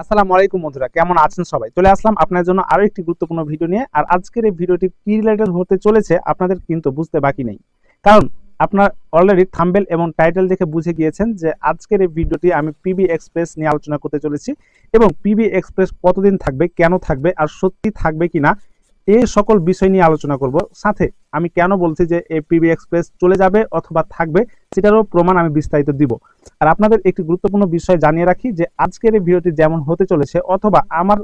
আসসালামু আলাইকুম বন্ধুরা, কেমন আছেন সবাই? চলে আসলাম আপনার জন্য আরও একটি গুরুত্বপূর্ণ ভিডিও নিয়ে। আর আজকের এই ভিডিওটি কি রিলেটেড হতে চলেছে, আপনাদের কিন্তু বুঝতে বাকি নেই। কারণ আপনার অলরেডি থাম্বেল এবং টাইটেল দেখে বুঝে গিয়েছেন যে আজকের এই ভিডিওটি আমি পিবি এক্সপ্রেস নিয়ে আলোচনা করতে চলেছি এবং পিবি এক্সপ্রেস কতদিন থাকবে, কেন থাকবে, আর সত্যি থাকবে কিনা এই সকল বিষয় নিয়ে আলোচনা করব। সাথে আমি কেন বলছি যে এই পিবি এক্সপ্রেস চলে যাবে অথবা থাকবে, সেটারও প্রমাণ আমি বিস্তারিত দিব। আর আপনাদের একটি গুরুত্বপূর্ণ বিষয় জানিয়ে রাখি যে আজকের এই ভিডিওটি যেমন হতে চলেছে, অথবা আমার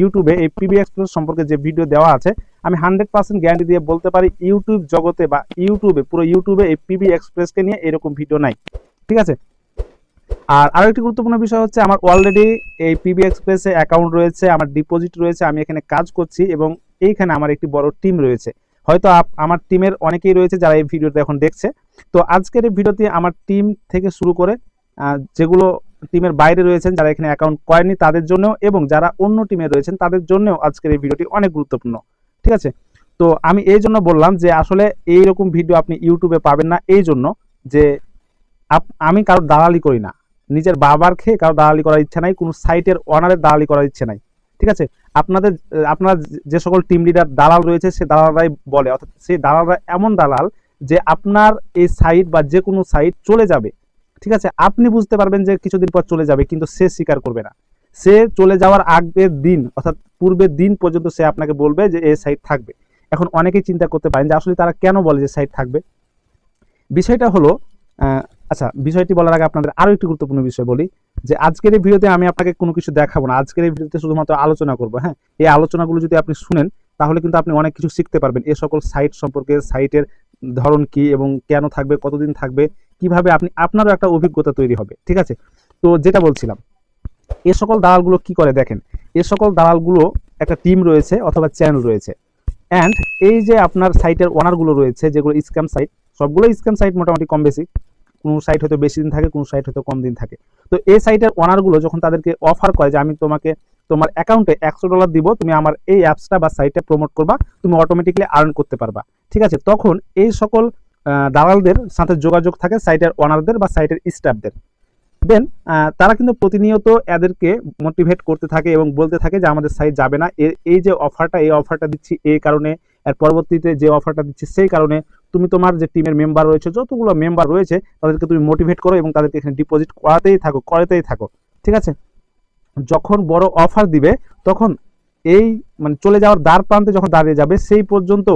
ইউটিউবে এই পিবি এক্সপ্রেস সম্পর্কে যে ভিডিও দেওয়া আছে, আমি হান্ড্রেড পার্সেন্ট গ্যারান্টি দিয়ে বলতে পারি, ইউটিউব জগতে বা ইউটিউবে, পুরো ইউটিউবে এই পিবি এক্সপ্রেসকে নিয়ে এরকম ভিডিও নাই। ঠিক আছে? আর আরও একটি গুরুত্বপূর্ণ বিষয় হচ্ছে, আমার অলরেডি এই পিবি এক্সপ্রেসে অ্যাকাউন্ট রয়েছে, আমার ডিপোজিট রয়েছে, আমি এখানে কাজ করছি এবং এইখানে আমার একটি বড় টিম রয়েছে। হয়তো আমার টিমের অনেকেই রয়েছে যারা এই ভিডিওটা এখন দেখছে। তো আজকের এই ভিডিওতে আমার টিম থেকে শুরু করে যেগুলো টিমের বাইরে রয়েছেন, যারা এখানে অ্যাকাউন্ট করেনি তাদের জন্য এবং যারা অন্য টিমে রয়েছেন তাদের জন্যও আজকের এই ভিডিওটি অনেক গুরুত্বপূর্ণ। ঠিক আছে? তো আমি এই জন্য বললাম যে আসলে এই রকম ভিডিও আপনি ইউটিউবে পাবেন না এই জন্য যে আমি কারোর দালালি করি না। নিজের বাবার খেয়ে কারও দালালি করার ইচ্ছা নাই, কোনো সাইটের অনারের দালালি করার ইচ্ছে নাই। ঠিক আছে? আপনাদের, আপনারা যে- সকল টিম লিডার দালাল রয়েছে, সে দালালরাই বলে। অর্থাৎ সেই দালালরা এমন দালাল যে আপনার এই সাইট বা যে কোনো সাইট চলে যাবে। ঠিক আছে? আপনি বুঝতে পারবেন যে কিছুদিন পর চলে যাবে, কিন্তু সে স্বীকার করবে না। সে চলে যাওয়ার আগের দিন, অর্থাৎ পূর্বের দিন পর্যন্ত সে আপনাকে বলবে যে এই সাইট থাকবে। এখন অনেকেই চিন্তা করতে পারেন যে আসলে তারা কেন বলে যে সাইট থাকবে? বিষয়টা হলো আচ্ছা বিষয়টি বলার আগে আপনাদের আরও একটি গুরুত্বপূর্ণ বিষয় বলি, যে আজকের এই ভিডিওতে আমি আপনাকে কোনো কিছু দেখাবো না। আজকের এই ভিডিওতে শুধুমাত্র আলোচনা করব হ্যাঁ? এই আলোচনাগুলো যদি আপনি শুনেন, তাহলে কিন্তু আপনি অনেক কিছু শিখতে পারবেন। এ সকল সাইট সম্পর্কে, সাইটের ধরন কি এবং কেন থাকবে, কতদিন থাকবে, কীভাবে আপনি, আপনারও একটা অভিজ্ঞতা তৈরি হবে, ঠিক আছে? তো যেটা বলছিলাম, এ সকল দালালগুলো কি করে দেখেন? এ সকল দালালগুলো একটা টিম রয়েছে অথবা চ্যানেল রয়েছে। অ্যান্ড এই যে আপনার সাইটের ওনারগুলো রয়েছে, যেগুলো স্ক্যাম সাইট, সবগুলো স্ক্যাম সাইট মোটামুটি কম বেশি। কোনো সাইট হয়তো বেশি দিন থাকে, কোনো সাইট হয়তো কম দিন থাকে। তো এই সাইটের ওনারগুলো যখন তাদেরকে অফার করে যে আমি তোমাকে, তোমার অ্যাকাউন্টে একশো ডলার দিব, তুমি আমার এই অ্যাপসটা বা সাইটটা প্রমোট করবা, তুমি অটোমেটিকলি আর্ন করতে পারবা। ঠিক আছে? তখন এই সকল দালালদের সাথে যোগাযোগ থাকে সাইটের ওনারদের বা সাইটের স্টাফদের দেন তারা কিন্তু প্রতিনিয়ত এদেরকে মোটিভেট করতে থাকে এবং বলতে থাকে যে আমাদের সাইট যাবে না। এই যে অফারটা এই অফারটা দিচ্ছি এই কারণে, এর পরবর্তীতে যে অফারটা দিচ্ছি সেই কারণে তুমি তোমার যে টিমের মেম্বার রয়েছে, যতগুলো মেম্বার রয়েছে, তাদেরকে তুমি মোটিভেট করো এবং তাদেরকে এখানে ডিপোজিট করাতেই থাকো করাতেই থাকো। ঠিক আছে? যখন বড় অফার দিবে, তখন এই মানে চলে যাওয়ার দ্বার প্রান্তে যখন দাঁড়িয়ে যাবে, সেই পর্যন্ত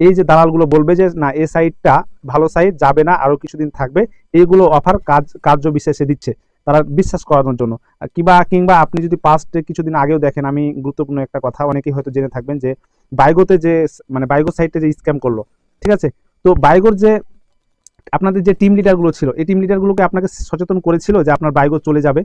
এই যে দালালগুলো বলবে যে, না এই সাইটটা ভালো সাইট যাবে না, আরও কিছুদিন থাকবে। এইগুলো অফার কাজ, কার্য বিশেষে দিচ্ছে তারা বিশ্বাস করানোর জন্য। কিংবা কিংবা আপনি যদি পাস্টে কিছুদিন আগেও দেখেন, আমি গুরুত্বপূর্ণ একটা কথা, অনেকেই হয়তো জেনে থাকবেন যে, বাইগোতে যে মানে বাইগো সাইটে যে স্ক্যাম করল ঠিক আছে? তো বাইগোর যে আপনাদের যে টিম লিডারগুলো ছিল, এই টিম লিডারগুলোকে আপনাকে সচেতন করেছিল যে আপনার বাইগো চলে যাবে।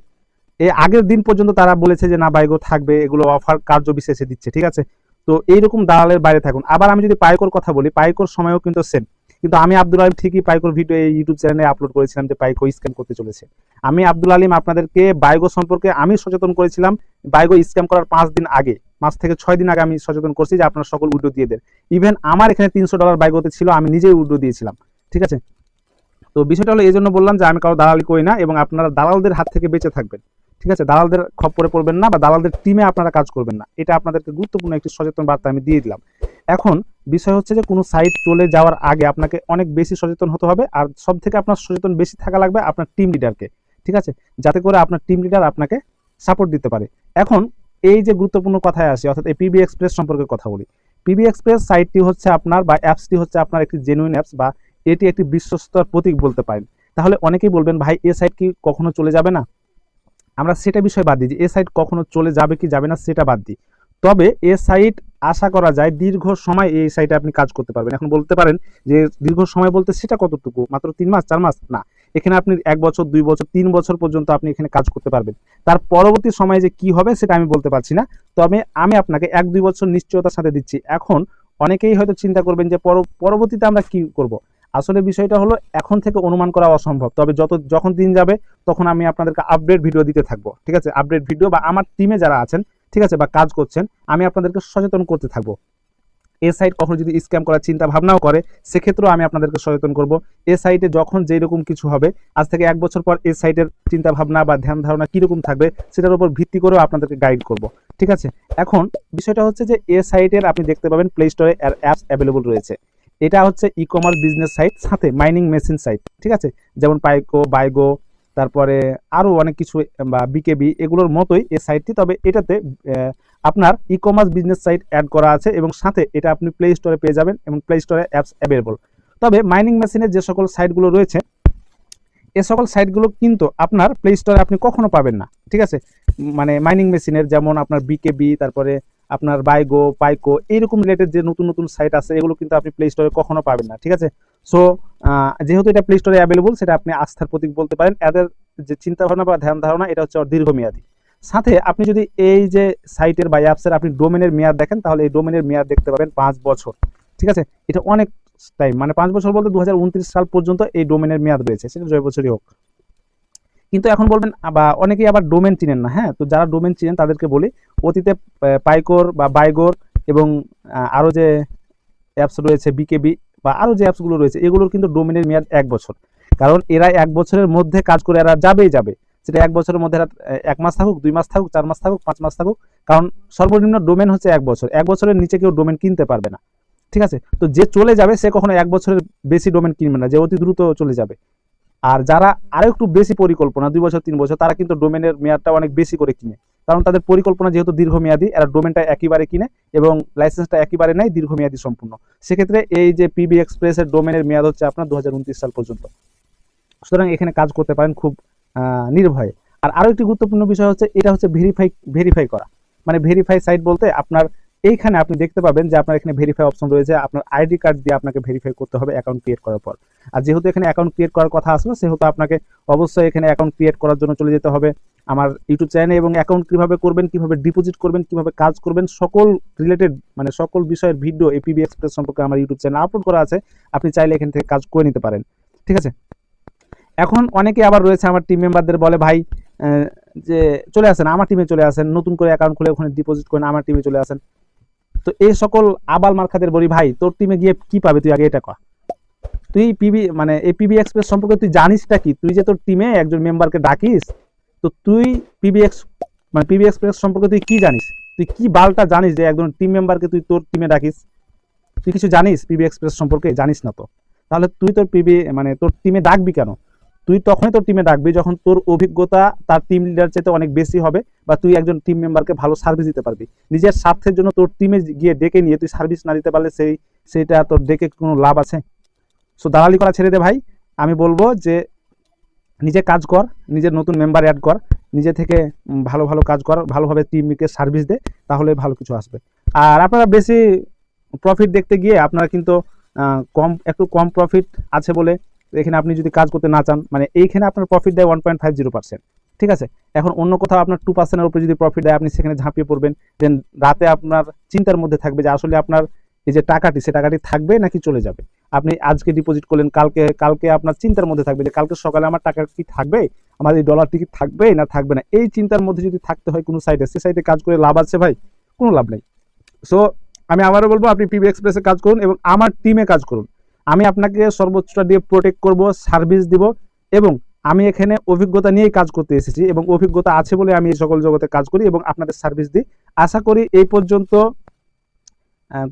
এই আগের দিন পর্যন্ত তারা বলেছে যে, না বাইগো থাকবে, এগুলো অফার কার্য বিশেষে দিচ্ছে। ঠিক আছে? তো এইরকম দালালের বাইরে থাকুন। আবার আমি যদি পাইকোর কথা বলি পাইকোর সময়ও কিন্তু সেম কিন্তু আমি আব্দুল আলিম ঠিকই পাইকোর ভিডিও এই ইউটিউব চ্যানেলে আপলোড করেছিলাম যে পাইকো স্ক্যাম করতে চলেছে। আমি আব্দুল আলিম আপনাদেরকে বাইগো সম্পর্কে আমি সচেতন করেছিলাম। বাইগো স্ক্যাম করার পাঁচ দিন আগে। পাঁচ থেকে ছয় দিন আগে আমি সচেতন করছি যে আপনারা সকল উইডো দিয়ে দেন। ইভেন আমার এখানে তিনশো ডলার বাইগোতে ছিল, আমি নিজেই উইডো দিয়েছিলাম। ঠিক আছে? তো বিষয়টা হলো এই জন্য বললাম যে আমি কারও দালালি করি না এবং আপনারা দালালদের হাত থেকে বেঁচে থাকবেন। ঠিক আছে? দালালদের খপ্পরে পড়বেন না বা দালালদের টিমে আপনারা কাজ করবেন না। এটা আপনাদেরকে গুরুত্বপূর্ণ একটি সচেতন বার্তা আমি দিয়ে দিলাম। এখন বিষয় হচ্ছে যে কোনো সাইট চলে যাওয়ার আগে আপনাকে অনেক বেশি সচেতন হতে হবে আর সব থেকে আপনার সচেতন বেশি থাকা লাগবে আপনার টিম লিডারকে ঠিক আছে? যাতে করে আপনার টিম লিডার আপনাকে সাপোর্ট দিতে পারে। এখন এই যে গুরুত্বপূর্ণ কথায় আসি, অর্থাৎ এই পিবি এক্সপ্রেস সম্পর্কে কথা বলি। পিবি এক্সপ্রেস সাইটটি হচ্ছে আপনার বা অ্যাপসটি হচ্ছে আপনার একটি জেনুইন অ্যাপস বা এটি একটি বিশ্বস্তর প্রতীক বলতে পারেন। তাহলে অনেকেই বলবেন, ভাই, এ সাইট কি কখনো চলে যাবে না? আমরা সেটা বিষয় বাদ দিই যে, এ সাইট কখনো চলে যাবে কি যাবে না, সেটা বাদ দিই। তবে এ সাইট আশা করা যায় দীর্ঘ সময় এই সাইটে আপনি কাজ করতে পারবেন। এখন বলতে পারেন যে, দীর্ঘ সময় বলতে সেটা কতটুকু? মাত্র তিন মাস, চার মাস? না। এখানে আপনি এক বছর, দুই বছর, তিন বছর পর্যন্ত আপনি এখানে কাজ করতে পারবেন। তার পরবর্তী সময়ে যে কি হবে সেটা আমি বলতে পারছি না। তবে আমি আপনাকে এক, দুই বছর নিশ্চয়তার সাথে দিচ্ছি। এখন অনেকেই হয়তো চিন্তা করবেন যে পর- পরবর্তীতে আমরা কি করব? আসলে বিষয়টা হলো, এখন থেকে অনুমান করা অসম্ভব। তবে যত, যখন দিন যাবে, তখন আমি আপনাদেরকে আপডেট ভিডিও দিতে থাকব। ঠিক আছে? আপডেট ভিডিও বা আমার টিমে যারা আছেন, ঠিক আছে? বা কাজ করছেন, আমি আপনাদেরকে সচেতন করতে থাকব। এ সাইট কখনো যদি স্ক্যাম করার চিন্তা ভাবনাও করে, সেক্ষেত্রেও আমি আপনাদেরকে সচেতন করব। এ সাইটে যখন যেই রকম কিছু হবে, আজ থেকে এক বছর পর এ সাইটের চিন্তা ভাবনা বা ধ্যান ধারণা কীরকম থাকবে, সেটার উপর ভিত্তি করেও আপনাদেরকে গাইড করব। ঠিক আছে? এখন বিষয়টা হচ্ছে যে, এ সাইটের আপনি দেখতে পাবেন প্লে স্টোরে অ্যাপস অ্যাভেলেবল রয়েছে। এটা হচ্ছে ই কমার্স বিজনেস সাইট সাথে মাইনিং মেশিন সাইট ঠিক আছে? যেমন পাইকো বাইগো তারপরে আরও অনেক কিছু বা বিকেবি এগুলোর মতোই এই সাইটটি তবে এটাতে আপনার e commerce business site add করা আছে এবং সাথে এটা আপনি প্লে স্টোরে পেয়ে যাবেন এবং প্লে স্টোরে অ্যাপস অ্যাভেলেবল তবে মাইনিং মেশিনের যে সকল সাইটগুলো রয়েছে, এ সকল সাইটগুলো কিন্তু আপনার প্লে স্টোরে আপনি কখনো পাবেন না, ঠিক আছে? মানে মাইনিং মেশিনের যেমন আপনার বিকেবি তারপরে আপনার বাইগো পাইকো এইরকম রিলেটেড যে নতুন নতুন সাইট আছে, এগুলো কিন্তু আপনি প্লে স্টোরে কখনো পাবেন না, ঠিক আছে? সো যেহেতু এটা প্লে স্টোরে অ্যাভেলেবল সেটা আপনি আস্থার প্রতীক বলতে পারেন। এদের যে চিন্তা ভাবনা বা ধ্যান ধারণা, এটা হচ্ছে দীর্ঘমেয়াদী সাথে আপনি যদি এই যে সাইটের বা অ্যাপসের আপনি ডোমেনের মেয়াদ দেখেন, তাহলে এই ডোমেনের মেয়াদ দেখতে পাবেন পাঁচ বছর। ঠিক আছে? এটা অনেক টাইম মানে পাঁচ বছর বলতে দু হাজার উনত্রিশ সাল পর্যন্ত এই ডোমেনের মেয়াদ রয়েছে, সেটা জয় বছরই হোক। কিন্তু এখন বলবেন, বা অনেকেই আবার ডোমেন চিনেন না হ্যাঁ? তো যারা ডোমেন চিনেন, তাদেরকে বলি, অতীতে পাইকোর বা বাইগোর এবং আরও যে অ্যাপস রয়েছে, বিকেবি বা আরও যে অ্যাপসগুলো রয়েছে, এগুলোর কিন্তু ডোমেনের মেয়াদ এক বছর। কারণ এরা এক বছরের মধ্যে কাজ করে, এরা যাবেই যাবে। সেটা এক বছরের মধ্যে এক মাস থাকুক, দুই মাস থাকুক, চার মাস থাকুক, পাঁচ মাস থাকুক, কারণ সর্বনিম্ন ডোমেন হচ্ছে এক বছর। এক বছরের নিচে কেউ ডোমেন কিনতে পারবে না। ঠিক আছে? তো যে চলে যাবে, সে কখনো এক বছরের বেশি ডোমেন কিনবে না, যে অতি দ্রুত চলে যাবে। আর যারা আরও একটু বেশি পরিকল্পনা, দুই বছর, তিন বছর, তারা কিন্তু ডোমেনের মেয়াদটা অনেক বেশি করে কিনে। কারণ তাদের পরিকল্পনা যেহেতু দীর্ঘমেয়াদী, এরা ডোমেনটা একইবারে কিনে এবং লাইসেন্সটা একইবারে নেয় দীর্ঘমেয়াদী সম্পূর্ণ। সেক্ষেত্রে এই যে পিবি এক্সপ্রেসের ডোমেনের মেয়াদ হচ্ছে আপনার দু হাজার উনত্রিশ সাল পর্যন্ত। সুতরাং এখানে কাজ করতে পারেন খুব নির্ভয়ে। আর আরও একটি গুরুত্বপূর্ণ বিষয় হচ্ছে, এটা হচ্ছে ভেরিফাই ভেরিফাই করা। মানে ভেরিফাই সাইট বলতে আপনার এইখানে আপনি দেখতে পাবেন যে আপনার এখানে ভেরিফাই অপশন রয়েছে, আপনার আইডি কার্ড দিয়ে আপনাকে ভেরিফাই করতে হবে অ্যাকাউন্ট ক্রিয়েট করার পর। আর যেহেতু এখানে অ্যাকাউন্ট ক্রিয়েট করার কথা আসলো, সেহেতু আপনাকে অবশ্যই এখানে অ্যাকাউন্ট ক্রিয়েট করার জন্য চলে যেতে হবে। আমার ইউটিউব চ্যানেল এবং অ্যাকাউন্ট কীভাবে করবেন, কীভাবে ডিপোজিট করবেন, কীভাবে কাজ করবেন, সকল রিলেটেড মানে সকল বিষয়ের ভিডিও এপিবি এক্সপ্রেস সম্পর্কে আমার ইউটিউব চ্যানেল আপলোড করা আছে। আপনি চাইলে এখান থেকে কাজ করে নিতে পারেন। ঠিক আছে? এখন অনেকে আবার রয়েছে, আমার টিম মেম্বারদের বলে, ভাই যে চলে আসেন, আমার টিমে চলে আসেন, নতুন করে অ্যাকাউন্ট খুলে ওখানে ডিপোজিট করেন, আমার টিমে চলে আসেন। তো এই সকল আবাল মার্খাদের বলি, ভাই, তোর টিমে গিয়ে কি পাবে? তুই আগে এটা কর। তুই পিবি মানে এই পিবি এক্সপ্রেস সম্পর্কে তুই জানিসটা কি? তুই যে তোর টিমে একজন মেম্বারকে ডাকিস, তো তুই পিবি এক্স মানে পিবি এক্সপ্রেস সম্পর্কে তুই কি জানিস? তুই কি বালটা জানিস যে একজন টিম মেম্বারকে তুই তোর টিমে ডাকিস? তুই কিছু জানিস পিবি এক্সপ্রেস সম্পর্কে? জানিস না তো। তাহলে তুই তোর পিবি মানে তোর টিমে ডাকবি কেন? তুই তখনই তোর টিমে ডাকবি যখন তোর অভিজ্ঞতা তার টিম লিডার চাইতে অনেক বেশি হবে বা তুই একজন টিম মেম্বারকে ভালো সার্ভিস দিতে পারবি। নিজের স্বার্থের জন্য তোর টিমে গিয়ে ডেকে নিয়ে তুই সার্ভিস না দিতে পারলে সেই, সেইটা তোর ডেকে কোনো লাভ আছে? সো দালালি করা ছেড়ে দে ভাই। আমি বলব যে নিজে কাজ কর, নিজের নতুন মেম্বার অ্যাড কর, নিজে থেকে ভালো ভালো কাজ কর, ভালোভাবে টিমকে সার্ভিস দে, তাহলে ভালো কিছু আসবে। আর আপনারা বেশি প্রফিট দেখতে গিয়ে আপনারা কিন্তু কম, একটু কম প্রফিট আছে বলে এখানে আপনি যদি কাজ করতে না চান মানে এইখানে আপনার প্রফিট দেয় one point five zero percent ঠিক আছে? এখন অন্য কোথাও আপনার টু পার্সেন্টের উপরে যদি প্রফিট দেয়, আপনি সেখানে ঝাঁপিয়ে পড়বেন দেন রাতে আপনার চিন্তার মধ্যে থাকবে যে আসলে আপনার এই যে টাকাটি, সে টাকাটি থাকবে নাকি চলে যাবে? আপনি আজকে ডিপোজিট করলেন, কালকে কালকে আপনার চিন্তার মধ্যে থাকবে যে কালকে সকালে আমার টাকা কি থাকবে? আমার এই ডলারটি কি থাকবে না থাকবে না? এই চিন্তার মধ্যে যদি থাকতে হয় কোনো সাইডে সে সাইডে কাজ করে লাভ আছে ভাই? কোনো লাভ নেই। সো আমি আবারও বলব, আপনি পিবি এক্সপ্রেসে কাজ করুন এবং আমার টিমে কাজ করুন। আমি আপনাকে সর্বোচ্চটা দিয়ে প্রোটেক্ট করব সার্ভিস দিব এবং আমি এখানে অভিজ্ঞতা নিয়েই কাজ করতে এসেছি এবং অভিজ্ঞতা আছে বলে আমি এই সকল জগতে কাজ করি এবং আপনাদের সার্ভিস দিই। আশা করি এই পর্যন্ত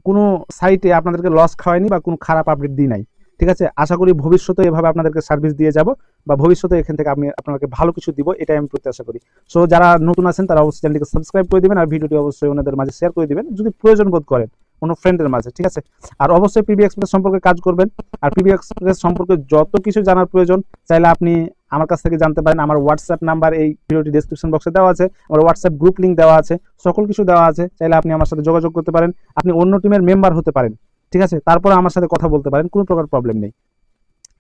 কোনো সাইটে আপনাদেরকে লস খাওয়ায়নি বা কোনো খারাপ আপডেট দিই নাই। ঠিক আছে? আশা করি ভবিষ্যতে এভাবে আপনাদেরকে সার্ভিস দিয়ে যাব বা ভবিষ্যতে এখান থেকে আমি আপনাদেরকে ভালো কিছু দিব, এটাই আমি প্রত্যাশা করি। সো যারা নতুন আছেন তারা অবশ্যই চ্যানেলটিকে সাবস্ক্রাইব করে দেবেন আর ভিডিওটি অবশ্যই ওনাদের মাঝে শেয়ার করে দেবেন। যদি প্রয়োজন বোধ করেন কোনো ফ্রেন্ডের মাঝে, ঠিক আছে? আর অবশ্যই পিবি এক্সপ্রেস সম্পর্কে কাজ করবেন। আর পিবি এক্সপ্রেস সম্পর্কে যত কিছু জানার প্রয়োজন, চাইলে আপনি আমার কাছ থেকে জানতে পারেন। আমার হোয়াটসঅ্যাপ নাম্বার এই ভিডিওটি ডেসক্রিপশন বক্সে দেওয়া আছে। আমার হোয়াটসঅ্যাপ গ্রুপ লিঙ্ক দেওয়া আছে। সকল কিছু দেওয়া আছে। চাইলে আপনি আমার সাথে যোগাযোগ করতে পারেন। আপনি অন্য টিমের মেম্বার হতে পারেন। ঠিক আছে? তারপরে আমার সাথে কথা বলতে পারেন। কোনো প্রকার প্রবলেম নেই।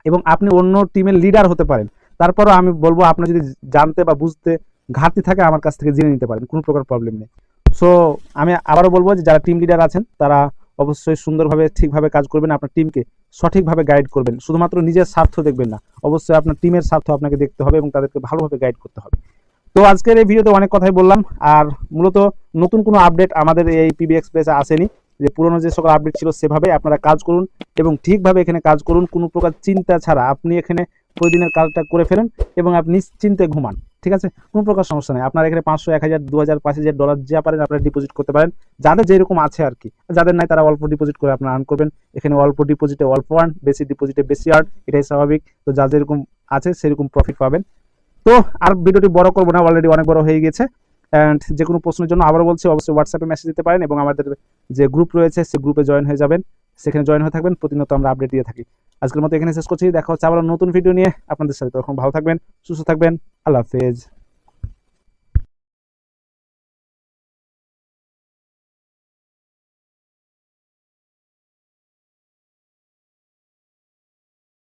এবং আপনি অন্য টিমের লিডার হতে পারেন। তারপরও আমি বলব, আপনার যদি জানতে বা বুঝতে ঘাটতি থাকে, আমার কাছ থেকে জেনে নিতে পারেন। কোনো প্রকার প্রবলেম নেই। সো আমি আবারও বলব যে যারা টিম লিডার আছেন, তারা অবশ্যই সুন্দরভাবে, ঠিকভাবে কাজ করবেন, আপনার টিমকে সঠিকভাবে গাইড করবেন। শুধুমাত্র নিজের স্বার্থ দেখবেন না, অবশ্যই আপনার টিমের স্বার্থ আপনাকে দেখতে হবে এবং তাদেরকে ভালোভাবে গাইড করতে হবে। তো আজকের এই ভিডিওতে অনেক কথাই বললাম, আর মূলত নতুন কোনো আপডেট আমাদের এই পিবি এক্সপ্রেসে আসেনি, যে পুরোনো যে সকল আপডেট ছিল সেভাবে আপনারা কাজ করুন এবং ঠিকভাবে এখানে কাজ করুন। কোনো প্রকার চিন্তা ছাড়া আপনি এখানে প্রতিদিনের কাজটা করে ফেলেন এবং আপনি নিশ্চিন্তে ঘুমান, ঠিক আছে? কোনো প্রকার সমস্যা নেই। আপনার এখানে পাঁচশো, এক হাজার, দু হাজার, পাঁচ হাজার ডলার যা পারেন আপনারা ডিপোজিট করতে পারেন। যাদের যেরকম আছে আর কি। যাদের নাই তারা অল্প ডিপোজিট করে আপনারা আর্ন করবেন। এখানে অল্প ডিপোজিটে অল্প আর্ন বেশি ডিপোজিটে বেশি আর্ন এটাই স্বাভাবিক। তো যার যেরকম আছে সেরকম প্রফিট পাবেন। তো আর ভিডিওটি বড় করব না অলরেডি অনেক বড় হয়ে গেছে। অ্যান্ড যে কোনো প্রশ্নের জন্য আবার বলছি, অবশ্যই হোয়াটসঅ্যাপে মেসেজ দিতে পারেন এবং আমাদের যে গ্রুপ রয়েছে সেই গ্রুপে জয়েন হয়ে যাবেন। সেখানে জয়েন হয়ে থাকবেন, প্রতিনিয়ত আমরা আপডেট দিয়ে থাকি। আজকের মতো এখানে শেষ করছি, দেখা হচ্ছে আবার নতুন ভিডিও নিয়ে আপনাদের সাথে। তখন ভালো থাকবেন, সুস্থ থাকবেন, আল্লাহ হাফেজ।